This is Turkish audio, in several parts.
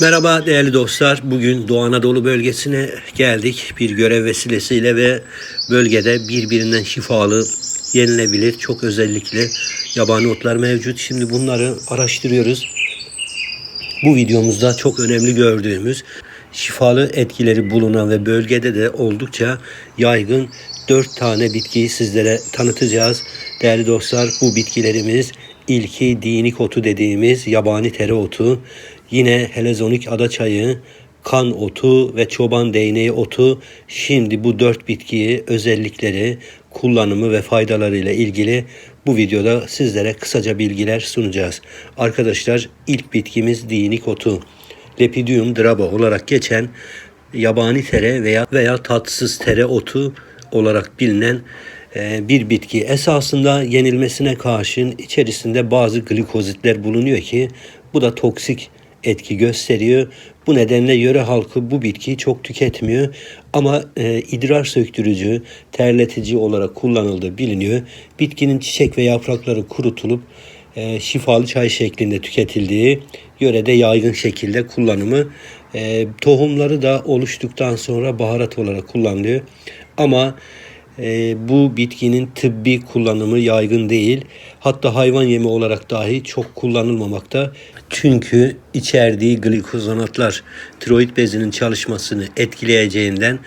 Merhaba değerli dostlar. Bugün Doğu Anadolu bölgesine geldik bir görev vesilesiyle ve bölgede birbirinden şifalı, yenilebilir, çok özellikle yabani otlar mevcut. Şimdi bunları araştırıyoruz. Bu videomuzda çok önemli gördüğümüz şifalı etkileri bulunan ve bölgede de oldukça yaygın 4 tane bitkiyi sizlere tanıtacağız. Değerli dostlar bu bitkilerimiz ilki dinik otu dediğimiz yabani tereotu, yine helezonik adaçayı, kan otu ve çoban değneği otu. Şimdi bu dört bitkiyi özellikleri, kullanımı ve faydalarıyla ilgili bu videoda sizlere kısaca bilgiler sunacağız. Arkadaşlar ilk bitkimiz dinik otu. Lepidium draba olarak geçen yabani tere veya veya tatsız tere otu olarak bilinen bir bitki. Esasında yenilmesine karşın içerisinde bazı glikozitler bulunuyor ki bu da toksik etki gösteriyor. Bu nedenle yöre halkı bu bitkiyi çok tüketmiyor ama e, idrar söktürücü, terletici olarak kullanıldığı biliniyor. Bitkinin çiçek ve yaprakları kurutulup e, şifalı çay şeklinde tüketildiği yörede yaygın şekilde kullanımı. E, tohumları da oluştuktan sonra baharat olarak kullanılıyor. Ama e, bu bitkinin tıbbi kullanımı yaygın değil. Hatta hayvan yemi olarak dahi çok kullanılmamakta. Çünkü içerdiği glikozonatlar tiroid bezinin çalışmasını etkileyeceğinden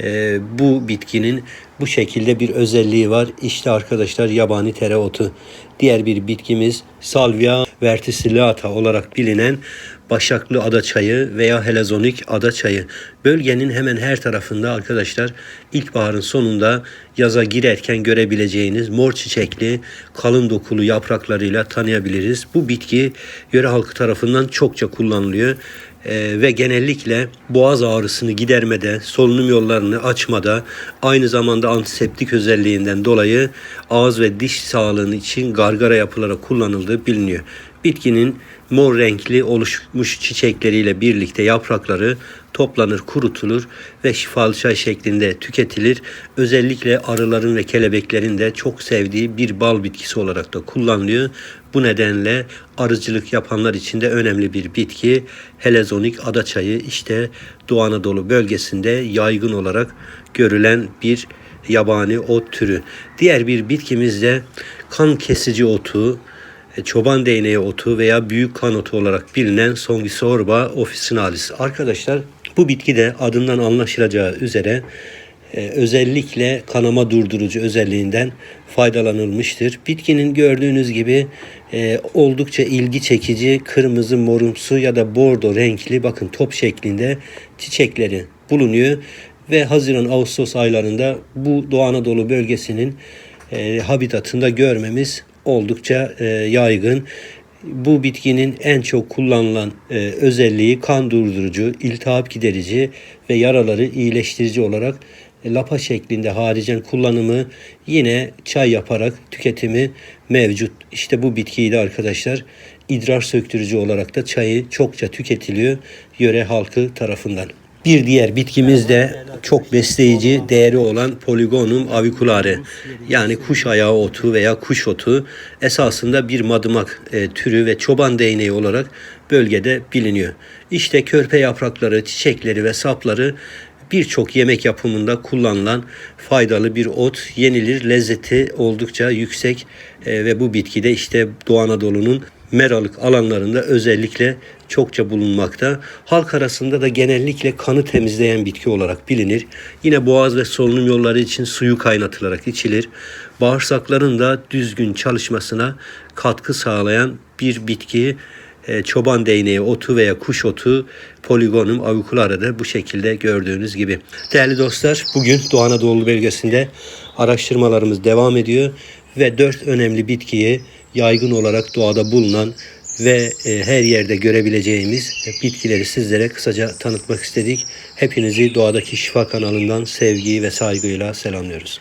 e, bu bitkinin bu şekilde bir özelliği var. İşte arkadaşlar yabani tereotu. Diğer bir bitkimiz Salvia verticillata olarak bilinen başaklı ada çayı veya helezonik ada çayı. Bölgenin hemen her tarafında arkadaşlar ilkbaharın sonunda yaza girerken görebileceğiniz mor çiçekli kalın dokulu yapraklarıyla tanıyabiliriz. Bu bitki yöre halkı tarafından çokça kullanılıyor. Ee, ve genellikle boğaz ağrısını gidermede, solunum yollarını açmada, aynı zamanda antiseptik özelliğinden dolayı ağız ve diş sağlığı için gargara yapılarak kullanıldığı biliniyor. Bitkinin mor renkli oluşmuş çiçekleriyle birlikte yaprakları toplanır, kurutulur ve şifalı çay şeklinde tüketilir. Özellikle arıların ve kelebeklerin de çok sevdiği bir bal bitkisi olarak da kullanılıyor. Bu nedenle arıcılık yapanlar için de önemli bir bitki. Helezonik ada çayı işte Doğu Anadolu bölgesinde yaygın olarak görülen bir yabani ot türü. Diğer bir bitkimiz de kan kesici otu, e, çoban değneği otu veya büyük kan otu olarak bilinen Songisorba officinalis. Arkadaşlar bu bitki de adından anlaşılacağı üzere e, özellikle kanama durdurucu özelliğinden faydalanılmıştır. Bitkinin gördüğünüz gibi e, oldukça ilgi çekici kırmızı morumsu ya da bordo renkli bakın top şeklinde çiçekleri bulunuyor ve Haziran-Ağustos aylarında bu Doğu Anadolu bölgesinin e, habitatında görmemiz oldukça e, yaygın. Bu bitkinin en çok kullanılan e, özelliği kan durdurucu, iltihap giderici ve yaraları iyileştirici olarak e, lapa şeklinde haricen kullanımı yine çay yaparak tüketimi mevcut. İşte bu bitkiyi de arkadaşlar idrar söktürücü olarak da çayı çokça tüketiliyor yöre halkı tarafından. Bir diğer bitkimiz de çok besleyici değeri olan Polygonum aviculare yani kuş ayağı otu veya kuş otu esasında bir madımak e, türü ve çoban değneği olarak bölgede biliniyor. İşte körpe yaprakları, çiçekleri ve sapları birçok yemek yapımında kullanılan faydalı bir ot. Yenilir, lezzeti oldukça yüksek e, ve bu bitki de işte Doğu Anadolu'nun meralık alanlarında özellikle çokça bulunmakta. Halk arasında da genellikle kanı temizleyen bitki olarak bilinir. Yine boğaz ve solunum yolları için suyu kaynatılarak içilir. Bağırsakların da düzgün çalışmasına katkı sağlayan bir bitki e, çoban değneği otu veya kuş otu poligonum aviculara'da bu şekilde gördüğünüz gibi. Değerli dostlar bugün Doğu Anadolu bölgesinde araştırmalarımız devam ediyor ve dört önemli bitkiyi yaygın olarak doğada bulunan ve e, her yerde görebileceğimiz bitkileri sizlere kısaca tanıtmak istedik. Hepinizi Doğadaki Şifa kanalından sevgi ve saygıyla selamlıyoruz.